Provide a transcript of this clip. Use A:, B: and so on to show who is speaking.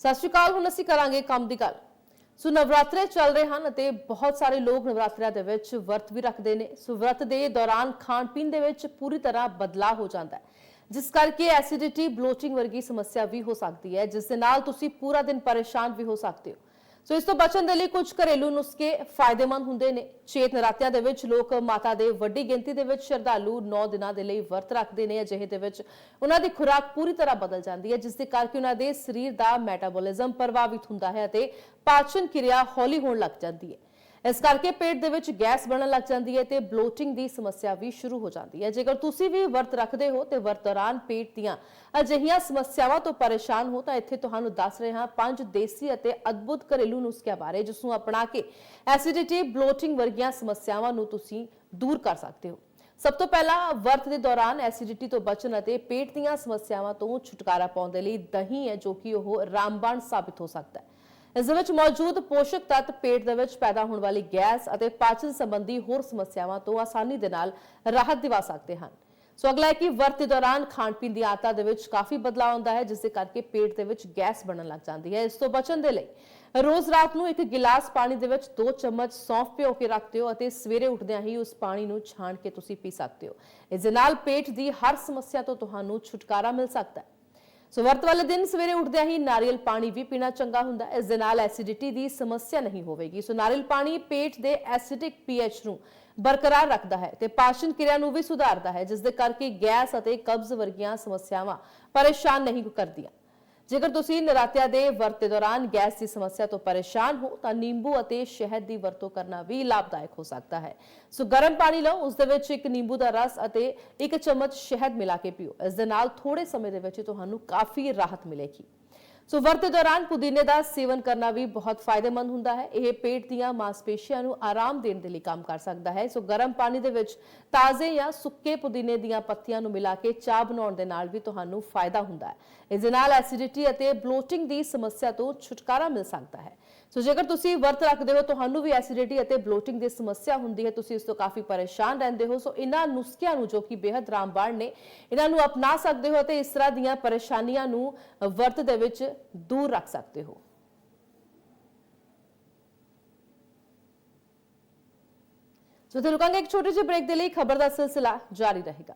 A: ਸਤਿ ਸ਼੍ਰੀ ਅਕਾਲ, ਹੁਣ ਅਸੀਂ ਕਰਾਂਗੇ ਕੰਮ ਦੀ ਗੱਲ। ਸੋ ਨਵਰਾਤਰੇ ਚੱਲ ਰਹੇ ਹਨ ਅਤੇ ਬਹੁਤ ਸਾਰੇ ਲੋਕ ਨਵਰਾਤਰਿਆਂ ਦੇ ਵਿੱਚ ਵਰਤ ਵੀ ਰੱਖਦੇ ਨੇ। ਸੋ ਵਰਤ ਦੇ ਦੌਰਾਨ ਖਾਣ ਪੀਣ ਦੇ ਵਿੱਚ ਪੂਰੀ ਤਰ੍ਹਾਂ ਬਦਲਾਅ ਹੋ ਜਾਂਦਾ ਹੈ। ਜਿਸ ਕਰਕੇ ਐਸਿਡਿਟੀ, ਬਲੋਚਿੰਗ ਵਰਗੀ ਸਮੱਸਿਆ ਵੀ ਹੋ ਸਕਦੀ ਹੈ, ਜਿਸ ਦੇ ਨਾਲ ਤੁਸੀਂ ਪੂਰਾ ਦਿਨ ਪਰੇਸ਼ਾਨ ਵੀ ਹੋ ਸਕਦੇ ਹੋ। ਸੋ ਇਸ ਤੋਂ ਬਚਣ ਦੇ ਲਈ ਕੁਝ ਘਰੇਲੂ ਨੁਸਖੇ ਫਾਇਦੇਮੰਦ ਹੁੰਦੇ ਨੇ। ਚੇਤ ਨਰਾਤਿਆਂ ਦੇ ਵਿੱਚ ਲੋਕ ਮਾਤਾ ਦੇ ਵੱਡੀ ਗਿਣਤੀ ਦੇ ਵਿੱਚ ਸ਼ਰਧਾਲੂ 9 ਦਿਨਾਂ ਦੇ ਲਈ ਵਰਤ ਰੱਖਦੇ ਨੇ। ਅਜਿਹੇ ਦੇ ਵਿੱਚ ਉਹਨਾਂ ਦੀ ਖੁਰਾਕ ਪੂਰੀ ਤਰ੍ਹਾਂ ਬਦਲ ਜਾਂਦੀ ਹੈ, ਜਿਸ ਦੇ ਕਰਕੇ ਉਹਨਾਂ ਦੇ ਸਰੀਰ ਦਾ ਮੈਟਾਬੋਲਿਜ਼ਮ ਪ੍ਰਭਾਵਿਤ ਹੁੰਦਾ ਹੈ ਅਤੇ ਪਾਚਨ ਕਿਰਿਆ ਹੌਲੀ ਹੋਣ ਲੱਗ ਜਾਂਦੀ ਹੈ। ਇਸ ਕਰਕੇ ਪੇਟ ਦੇ ਵਿੱਚ ਗੈਸ ਬਣਨ ਲੱਗ ਜਾਂਦੀ ਹੈ ਤੇ ਬਲੋਟਿੰਗ ਦੀ ਸਮੱਸਿਆ ਵੀ ਸ਼ੁਰੂ ਹੋ ਜਾਂਦੀ ਹੈ। ਜੇਕਰ ਤੁਸੀਂ ਵੀ ਵਰਤ ਰੱਖਦੇ ਹੋ ਤੇ ਵਰਤ ਦੌਰਾਨ ਪੇਟ ਦੀਆਂ ਅਜਿਹੀਆਂ ਸਮੱਸਿਆਵਾਂ ਤੋਂ ਪਰੇਸ਼ਾਨ ਹੋ ਤਾਂ ਇੱਥੇ ਤੁਹਾਨੂੰ ਦੱਸ ਰਹੇ ਹਾਂ ਪੰਜ ਦੇਸੀ ਅਤੇ ਅద్ਭੁਤ ਘਰੇਲੂ ਨੁਸਖਿਆਂ ਬਾਰੇ, ਜਿਸ ਨੂੰ ਅਪਣਾ ਕੇ ਐਸਿਡਿਟੀ ਬਲੋਟਿੰਗ ਵਰਗੀਆਂ ਸਮੱਸਿਆਵਾਂ ਨੂੰ ਤੁਸੀਂ ਦੂਰ ਕਰ ਸਕਦੇ ਹੋ। ਸਭ ਤੋਂ ਪਹਿਲਾਂ ਵਰਤ ਦੇ ਦੌਰਾਨ ਐਸਿਡਿਟੀ ਤੋਂ ਬਚਣ ਅਤੇ ਪੇਟ ਦੀਆਂ ਸਮੱਸਿਆਵਾਂ ਤੋਂ ਛੁਟਕਾਰਾ ਪਾਉਣ ਦੇ ਲਈ ਦਹੀਂ ਹੈ, ਜੋ ਕਿ ਉਹ ਰਾਮਬਾਣ ਸਾਬਿਤ ਹੋ ਸਕਦਾ ਹੈ। ਇਸ ਦੇ ਵਿੱਚ ਮੌਜੂਦ ਪੋਸ਼ਕ ਤੱਤ ਪੇਟ ਦੇ ਵਿੱਚ ਪੈਦਾ ਹੋਣ ਵਾਲੀ ਗੈਸ ਅਤੇ ਪਾਚਨ ਸੰਬੰਧੀ ਹੋਰ ਸਮੱਸਿਆਵਾਂ ਤੋਂ ਆਸਾਨੀ ਦੇ ਨਾਲ ਰਾਹਤ ਦਿਵਾ ਸਕਦੇ ਹਨ। ਸੋ ਅਗਲਾ ਹੈ ਕਿ ਵਰਤ ਦੌਰਾਨ ਖਾਣ ਪੀਣ ਦੀ ਆਦਤਾਂ ਦੇ ਵਿੱਚ ਕਾਫੀ ਬਦਲਾਅ ਆਉਂਦਾ ਹੈ, ਜਿਸ ਦੇ ਕਰਕੇ ਪੇਟ ਦੇ ਵਿੱਚ ਗੈਸ ਬਣਨ ਲੱਗ ਜਾਂਦੀ ਹੈ। ਇਸ ਤੋਂ ਬਚਣ ਦੇ ਲਈ ਰੋਜ਼ ਰਾਤ ਨੂੰ ਇੱਕ ਗਿਲਾਸ ਪਾਣੀ ਦੇ ਵਿੱਚ 2 ਚਮਚ ਸੌਂਫ ਭਿਓ ਕੇ ਰੱਖਦੇ ਹੋ ਅਤੇ ਸਵੇਰੇ ਉੱਠਦਿਆਂ ਹੀ ਉਸ ਪਾਣੀ ਨੂੰ ਛਾਣ ਕੇ ਤੁਸੀਂ ਪੀ ਸਕਦੇ ਹੋ। ਇਸ ਦੇ ਨਾਲ ਪੇਟ ਦੀ ਹਰ ਸਮੱਸਿਆ ਤੋਂ ਤੁਹਾਨੂੰ ਛੁਟਕਾਰਾ ਮਿਲ ਸਕਦਾ ਹੈ। ਸੋ ਵਰਤ ਵਾਲੇ ਦਿਨ ਸਵੇਰੇ ਉੱਠਦਿਆਂ ਹੀ ਨਾਰੀਅਲ ਪਾਣੀ ਵੀ ਪੀਣਾ ਚੰਗਾ ਹੁੰਦਾ। ਹੈ ਇਸ ਦੇ ਨਾਲ ਐਸਿਡਿਟੀ ਦੀ ਸਮੱਸਿਆ ਨਹੀਂ ਹੋਵੇਗੀ। ਸੋ ਨਾਰੀਅਲ ਪਾਣੀ ਪੇਟ ਦੇ ਐਸਿਡਿਕ ਪੀਐਚ ਨੂੰ ਬਰਕਰਾਰ ਰੱਖਦਾ ਹੈ ਤੇ ਪਾਚਨ ਕਿਰਿਆ ਨੂੰ ਵੀ ਸੁਧਾਰਦਾ ਹੈ, ਜਿਸ ਦੇ ਕਰਕੇ ਗੈਸ ਅਤੇ ਕਬਜ਼ ਵਰਗੀਆਂ ਸਮੱਸਿਆਵਾਂ ਪਰੇਸ਼ਾਨ ਨਹੀਂ ਕਰਦੀਆਂ। ਜੇਕਰ ਤੁਸੀਂ ਨਰਾਤਿਆਂ ਦੇ ਵਰਤ ਦੌਰਾਨ ਗੈਸ ਦੀ ਸਮੱਸਿਆ ਤੋਂ ਪਰੇਸ਼ਾਨ ਹੋ, ਤਾਂ ਨਿੰਬੂ ਅਤੇ ਸ਼ਹਿਦ ਦੀ ਵਰਤੋਂ ਕਰਨਾ ਵੀ ਲਾਭਦਾਇਕ ਹੋ ਸਕਦਾ ਹੈ। ਸੋ ਗਰਮ ਪਾਣੀ ਲਓ, ਉਸ ਦੇ ਵਿੱਚ ਇੱਕ ਨਿੰਬੂ ਦਾ ਰਸ ਅਤੇ ਇੱਕ ਚਮਚ ਸ਼ਹਿਦ ਮਿਲਾ ਕੇ ਪੀਓ। ਇਸ ਦੇ ਨਾਲ ਥੋੜੇ ਸਮੇਂ ਦੇ ਵਿੱਚ ਤੁਹਾਨੂੰ ਕਾਫੀ ਰਾਹਤ ਮਿਲੇਗੀ। ਸੋ ਵਰਤ ਦੌਰਾਨ ਪੁਦੀਨੇ ਦਾ ਸੇਵਨ ਕਰਨਾ ਵੀ ਬਹੁਤ ਫਾਇਦੇਮੰਦ ਹੁੰਦਾ ਹੈ। ਇਹ ਪੇਟ ਦੀਆਂ ਮਾਸਪੇਸ਼ੀਆਂ ਨੂੰ ਆਰਾਮ ਦੇਣ ਦੇ ਲਈ ਕੰਮ ਕਰ ਸਕਦਾ ਹੈ। ਸੋ ਗਰਮ ਪਾਣੀ ਦੇ ਵਿੱਚ ਤਾਜ਼ੇ ਜਾਂ ਸੁੱਕੇ ਪੁਦੀਨੇ ਦੀਆਂ ਪੱਤੀਆਂ ਨੂੰ ਮਿਲਾ ਕੇ ਚਾਹ ਬਣਾਉਣ ਦੇ ਨਾਲ ਵੀ ਤੁਹਾਨੂੰ ਫਾਇਦਾ ਹੁੰਦਾ ਹੈ। ਇਸ ਦੇ ਨਾਲ ਐਸਿਡਿਟੀ ਅਤੇ ਬਲੋਟਿੰਗ ਦੀ ਸਮੱਸਿਆ ਤੋਂ ਛੁਟਕਾਰਾ ਮਿਲ ਸਕਦਾ ਹੈ। ਸੋ ਜੇਕਰ ਤੁਸੀਂ ਵਰਤ ਰੱਖਦੇ ਹੋ, ਤੁਹਾਨੂੰ ਵੀ ਐਸਿਡਿਟੀ ਅਤੇ ਬਲੋਟਿੰਗ ਦੀ ਸਮੱਸਿਆ ਹੁੰਦੀ ਹੈ, ਤੁਸੀਂ ਇਸ ਤੋਂ ਕਾਫੀ ਪਰੇਸ਼ਾਨ ਰਹਿੰਦੇ ਹੋ। ਸੋ ਇਹਨਾਂ ਨੁਸਖਿਆਂ ਨੂੰ ਜੋ ਕਿ ਬੇहद ਰਾਮਬਾਣ ਨੇ ਇਹਨਾਂ ਨੂੰ ਅਪਣਾ ਸਕਦੇ ਹੋ ਅਤੇ ਇਸ ਤਰ੍ਹਾਂ ਦੀਆਂ ਪਰੇਸ਼ਾਨੀਆਂ ਨੂੰ ਵਰਤ ਦੇ ਵਿੱਚ ਦੂਰ ਰੱਖ ਸਕਦੇ ਹੋ। ਸੋ ਤੇ ਰੁਕਾਂਗੇ ਇੱਕ ਛੋਟੇ ਜਿਹੇ ਬ੍ਰੇਕ ਦੇ ਲਈ ਖਬਰ ਦਾ ਸਿਲਸਿਲਾ ਜਾਰੀ ਰਹੇਗਾ।